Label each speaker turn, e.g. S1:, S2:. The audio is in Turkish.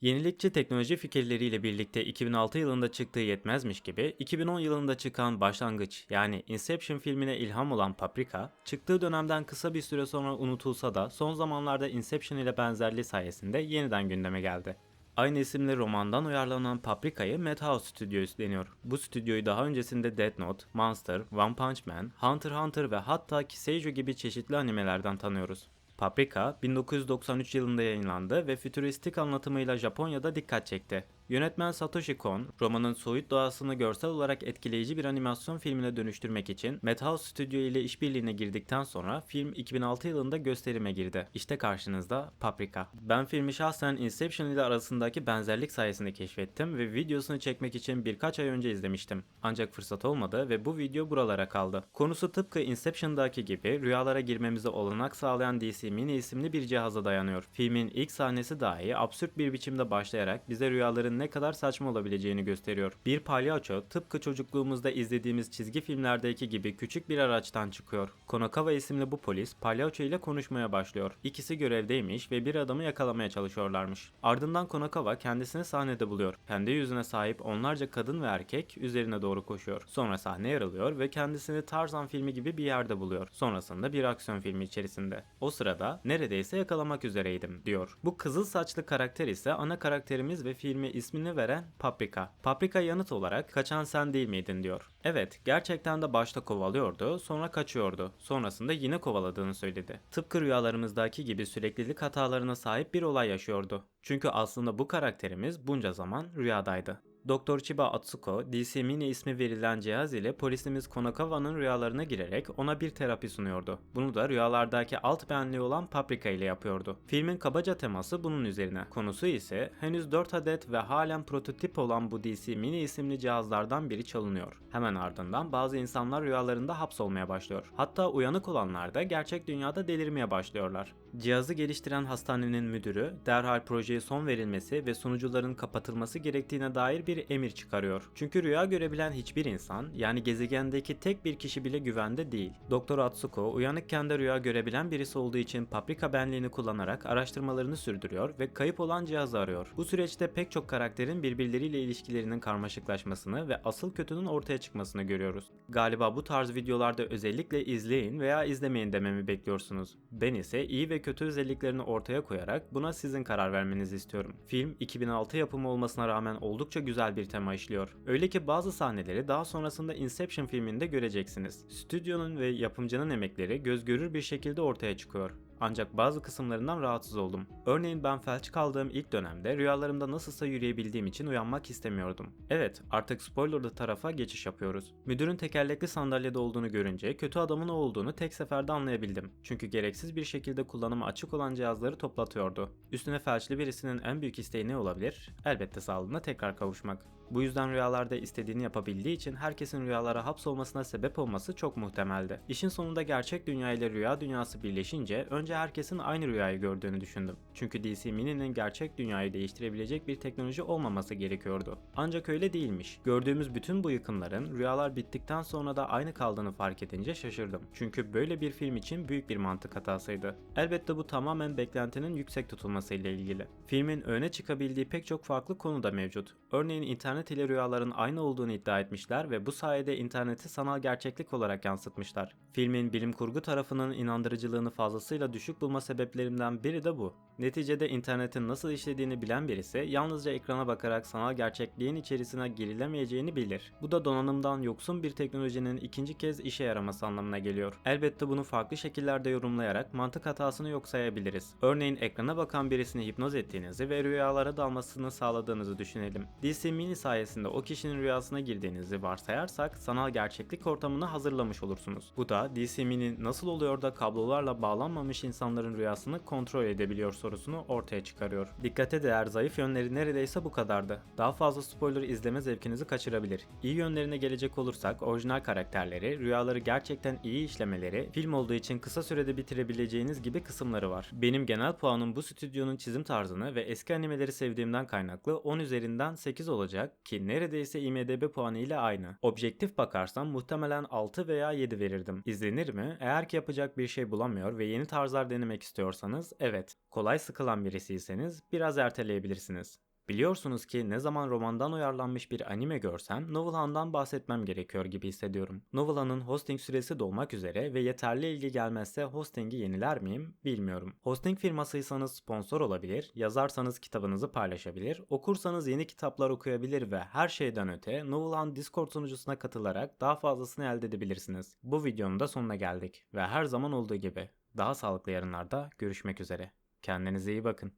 S1: Yenilikçi teknoloji fikirleriyle birlikte 2006 yılında çıktığı yetmezmiş gibi 2010 yılında çıkan Başlangıç yani Inception filmine ilham olan Paprika, çıktığı dönemden kısa bir süre sonra unutulsa da son zamanlarda Inception ile benzerliği sayesinde yeniden gündeme geldi. Aynı isimli romandan uyarlanan Paprika'yı Madhouse Studio üstleniyor. Bu stüdyoyu daha öncesinde Death Note, Monster, One Punch Man, Hunter Hunter ve hatta Kiseijo gibi çeşitli animelerden tanıyoruz. Paprika 1993 yılında yayınlandı ve fütüristik anlatımıyla Japonya'da dikkat çekti. Yönetmen Satoshi Kon, romanın soyut doğasını görsel olarak etkileyici bir animasyon filmine dönüştürmek için Madhouse Studio ile işbirliğine girdikten sonra film 2006 yılında gösterime girdi. İşte karşınızda Paprika. Ben filmi şahsen Inception ile arasındaki benzerlik sayesinde keşfettim ve videosunu çekmek için birkaç ay önce izlemiştim. Ancak fırsat olmadı ve bu video buralara kaldı. Konusu tıpkı Inception'daki gibi rüyalara girmemize olanak sağlayan DC Mini isimli bir cihaza dayanıyor. Filmin ilk sahnesi dahi absürt bir biçimde başlayarak bize rüyaların ne kadar saçma olabileceğini gösteriyor. Bir palyaço tıpkı çocukluğumuzda izlediğimiz çizgi filmlerdeki gibi küçük bir araçtan çıkıyor. Konakawa isimli bu polis palyaço ile konuşmaya başlıyor. İkisi görevdeymiş ve bir adamı yakalamaya çalışıyorlarmış. Ardından Konakawa kendisini sahnede buluyor. Kendi yüzüne sahip onlarca kadın ve erkek üzerine doğru koşuyor. Sonra sahne yarılıyor ve kendisini Tarzan filmi gibi bir yerde buluyor. Sonrasında bir aksiyon filmi içerisinde. O sırada neredeyse yakalamak üzereydim diyor. Bu kızıl saçlı karakter ise ana karakterimiz ve filmi ismini veren Paprika. Paprika yanıt olarak kaçan sen değil miydin diyor. Evet gerçekten de başta kovalıyordu sonra kaçıyordu. Sonrasında yine kovaladığını söyledi. Tıpkı rüyalarımızdaki gibi süreklilik hatalarına sahip bir olay yaşıyordu. Çünkü aslında bu karakterimiz bunca zaman rüyadaydı. Doktor Chiba Atsuko, DC Mini ismi verilen cihaz ile polisimiz Konakawa'nın rüyalarına girerek ona bir terapi sunuyordu. Bunu da rüyalardaki alt benliği olan Paprika ile yapıyordu. Filmin kabaca teması bunun üzerine. Konusu ise henüz 4 adet ve halen prototip olan bu DC Mini isimli cihazlardan biri çalınıyor. Hemen ardından bazı insanlar rüyalarında hapsolmaya başlıyor. Hatta uyanık olanlar da gerçek dünyada delirmeye başlıyorlar. Cihazı geliştiren hastanenin müdürü derhal projeye son verilmesi ve sunucuların kapatılması gerektiğine dair bir emir çıkarıyor. Çünkü rüya görebilen hiçbir insan yani gezegendeki tek bir kişi bile güvende değil. Doktor Atsuko uyanıkken de rüya görebilen birisi olduğu için paprika benliğini kullanarak araştırmalarını sürdürüyor ve kayıp olan cihazı arıyor. Bu süreçte pek çok karakterin birbirleriyle ilişkilerinin karmaşıklaşmasını ve asıl kötünün ortaya çıkmasını görüyoruz. Galiba bu tarz videolarda özellikle izleyin veya izlemeyin dememi bekliyorsunuz. Ben ise iyi ve kötü özelliklerini ortaya koyarak buna sizin karar vermenizi istiyorum. Film 2006 yapımı olmasına rağmen oldukça güzel bir tema işliyor. Öyle ki bazı sahneleri daha sonrasında Inception filminde göreceksiniz. Stüdyonun ve yapımcının emekleri göz görür bir şekilde ortaya çıkıyor. Ancak bazı kısımlarından rahatsız oldum. Örneğin ben felç kaldığım ilk dönemde rüyalarımda nasılsa yürüyebildiğim için uyanmak istemiyordum. Evet, artık spoilerlı tarafa geçiş yapıyoruz. Müdürün tekerlekli sandalyede olduğunu görünce kötü adamın o olduğunu tek seferde anlayabildim. Çünkü gereksiz bir şekilde kullanıma açık olan cihazları toplatıyordu. Üstüne felçli birisinin en büyük isteği ne olabilir? Elbette sağlığına tekrar kavuşmak. Bu yüzden rüyalarda istediğini yapabildiği için herkesin rüyalara hapsolmasına sebep olması çok muhtemeldi. İşin sonunda gerçek dünya ile rüya dünyası birleşince önce herkesin aynı rüyayı gördüğünü düşündüm. Çünkü DC Mini'nin gerçek dünyayı değiştirebilecek bir teknoloji olmaması gerekiyordu. Ancak öyle değilmiş. Gördüğümüz bütün bu yıkımların rüyalar bittikten sonra da aynı kaldığını fark edince şaşırdım. Çünkü böyle bir film için büyük bir mantık hatasıydı. Elbette bu tamamen beklentinin yüksek tutulmasıyla ilgili. Filmin öne çıkabildiği pek çok farklı konu da mevcut. Örneğin internet ile rüyaların aynı olduğunu iddia etmişler ve bu sayede interneti sanal gerçeklik olarak yansıtmışlar. Filmin bilim kurgu tarafının inandırıcılığını fazlasıyla düşük bulma sebeplerimden biri de bu. Neticede internetin nasıl işlediğini bilen birisi yalnızca ekrana bakarak sanal gerçekliğin içerisine girilemeyeceğini bilir. Bu da donanımdan yoksun bir teknolojinin ikinci kez işe yaraması anlamına geliyor. Elbette bunu farklı şekillerde yorumlayarak mantık hatasını yok sayabiliriz. Örneğin ekrana bakan birisini hipnoz ettiğinizi ve rüyalara dalmasını sağladığınızı düşünelim. DC Mini sayesinde o kişinin rüyasına girdiğinizi varsayarsak sanal gerçeklik ortamını hazırlamış olursunuz. Bu da DC Mini nasıl oluyor da kablolarla bağlanmamış insanların rüyasını kontrol edebiliyor sorusunu ortaya çıkarıyor. Dikkate değer zayıf yönleri neredeyse bu kadardı. Daha fazla spoiler izleme zevkinizi kaçırabilir. İyi yönlerine gelecek olursak orijinal karakterleri, rüyaları gerçekten iyi işlemeleri, film olduğu için kısa sürede bitirebileceğiniz gibi kısımları var. Benim genel puanım bu stüdyonun çizim tarzını ve eski animeleri sevdiğimden kaynaklı 10 üzerinden 8 olacak ki neredeyse IMDB puanı ile aynı. Objektif bakarsam muhtemelen 6 veya 7 verirdim. İzlenir mi? Eğer ki yapacak bir şey bulamıyor ve yeni tarzlar denemek istiyorsanız evet. Kolay sıkılan birisiyseniz biraz erteleyebilirsiniz. Biliyorsunuz ki ne zaman romandan uyarlanmış bir anime görsem Novelhan'dan bahsetmem gerekiyor gibi hissediyorum. Novelhan'ın hosting süresi dolmak üzere ve yeterli ilgi gelmezse hostingi yeniler miyim bilmiyorum. Hosting firmasıysanız sponsor olabilir, yazarsanız kitabınızı paylaşabilir, okursanız yeni kitaplar okuyabilir ve her şeyden öte Novelhan Discord sunucusuna katılarak daha fazlasını elde edebilirsiniz. Bu videonun da sonuna geldik ve her zaman olduğu gibi daha sağlıklı yarınlarda görüşmek üzere. Kendinize iyi bakın.